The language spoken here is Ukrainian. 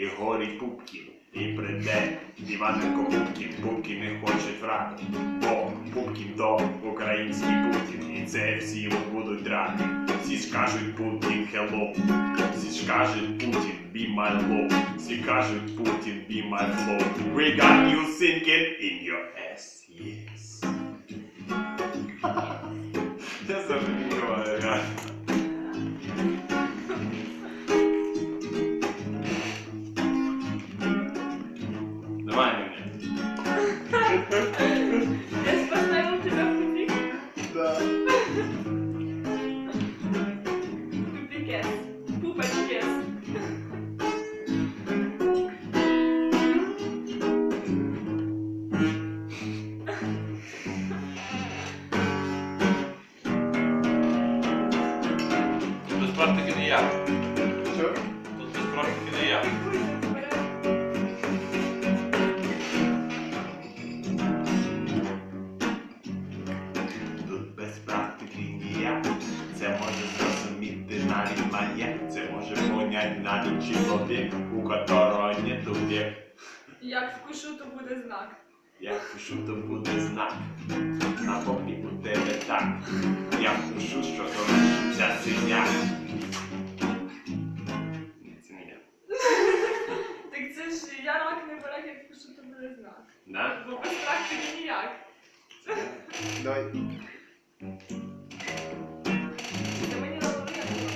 і горить Пупкін. І прийде Іваненко Пупкін, Пупкін не хоче врати, бо Пупкін то український Путін, і це всі йому будуть рати. Всі ж кажуть Путін hello, всі ж кажуть Путін be my love, всі кажуть Путін be my flow. We got you sinking in your ass, yes. Я же поставила тебя в тупик. Да. Тупикес. Пупочкес. Тут без практики не я. Що? Тут без практики не я. Тут навіть маньяк. Може понять навіть чоловік, у которого нету век. Як вкушу, то буде знак. Як пишу, то буде знак. На попі у тебе так. Я пишу, що залишиться синяк. Ні, це не я. Так це ж я рак не бере, як вкушу, то буде знак. Да? Бо без практики ніяк. Давай.